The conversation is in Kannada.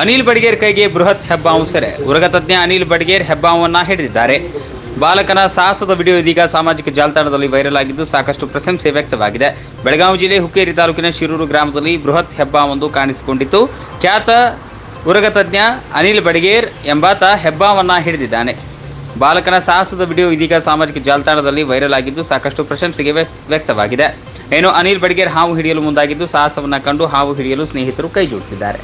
ಅನಿಲ್ ಬಡಿಗೇರ್ ಕೈಗೆ ಬೃಹತ್ ಹೆಬ್ಬಾವು ಸೆರೆ. ಉರಗ ಅನಿಲ್ ಬಡಿಗೇರ್ ಹೆಬ್ಬಾವನ್ನ ಹಿಡಿದಿದ್ದಾರೆ. ಬಾಲಕನ ಸಾಹಸದ ವಿಡಿಯೋ ಇದೀಗ ಸಾಮಾಜಿಕ ಜಾಲತಾಣದಲ್ಲಿ ವೈರಲ್ ಆಗಿದ್ದು ಸಾಕಷ್ಟು ಪ್ರಶಂಸೆ ವ್ಯಕ್ತವಾಗಿದೆ. ಬೆಳಗಾವಿ ಜಿಲ್ಲೆ ಹುಕ್ಕೇರಿ ತಾಲೂಕಿನ ಶಿರೂರು ಗ್ರಾಮದಲ್ಲಿ ಬೃಹತ್ ಹೆಬ್ಬಾವೊಂದು ಕಾಣಿಸಿಕೊಂಡಿತ್ತು. ಖ್ಯಾತ ಉರಗತಜ್ಞ ಅನಿಲ್ ಬಡಿಗೇರ್ ಎಂಬಾತ ಹೆಬ್ಬಾವನ್ನ ಹಿಡಿದಿದ್ದಾನೆ. ಬಾಲಕನ ಸಾಹಸದ ವಿಡಿಯೋ ಇದೀಗ ಸಾಮಾಜಿಕ ಜಾಲತಾಣದಲ್ಲಿ ವೈರಲ್ ಆಗಿದ್ದು ಸಾಕಷ್ಟು ಪ್ರಶಂಸೆಗೆ ವ್ಯಕ್ತವಾಗಿದೆ. ಏನು ಅನಿಲ್ ಬಡಿಗೇರ್ ಹಾವು ಹಿಡಿಯಲು ಮುಂದಾಗಿದ್ದು ಸಾಹಸವನ್ನ ಕಂಡು ಹಾವು ಹಿಡಿಯಲು ಸ್ನೇಹಿತರು ಕೈಜೋಡಿಸಿದ್ದಾರೆ